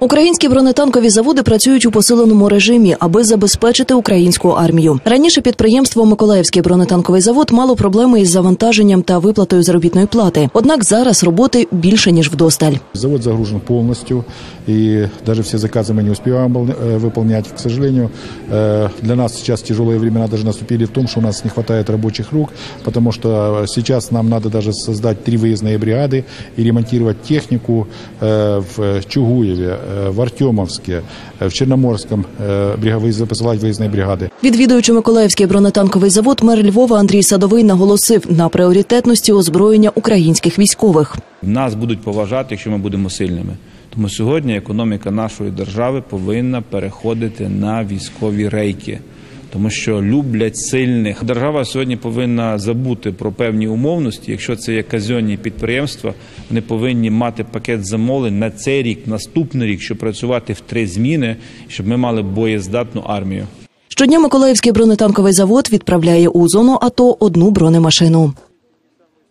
Українські бронетанкові заводи працюють у посиленому режимі, аби забезпечити українську армію. Раніше підприємство Миколаївський бронетанковий завод мало проблеми із завантаженням та виплатою заробітної плати. Однак зараз роботи більше ніж вдосталь. Завод загружен полностью, и даже все заказы мы не успеваем вол- э, выполнять. К сожалению, э, для нас сейчас тяжелые времена даже наступили в том, что у нас не хватает рабочих рук, потому что сейчас нам надо даже создать три выездные бригады и ремонтировать технику э, в Чугуеве, э, в Артемовске, э, в Черноморском, э, брига- выезд- посылать выездные бригады. Відвідуючи Миколаївський бронетанковий завод, мер Львова Андрій Садовий наголосив на пріоритетності озброєння українських військових. Нас будуть поважати, якщо ми будемо сильними. Тому сьогодні економіка нашої держави повинна переходити на військові рейки, тому що люблять сильних. Держава сьогодні повинна забути про певні умовності. Якщо це є казенні підприємства, вони повинні мати пакет замовлень на цей рік, наступний рік, щоб працювати в три зміни, щоб ми мали боєздатну армію. Щодня Миколаївський бронетанковий завод відправляє у зону АТО одну бронемашину.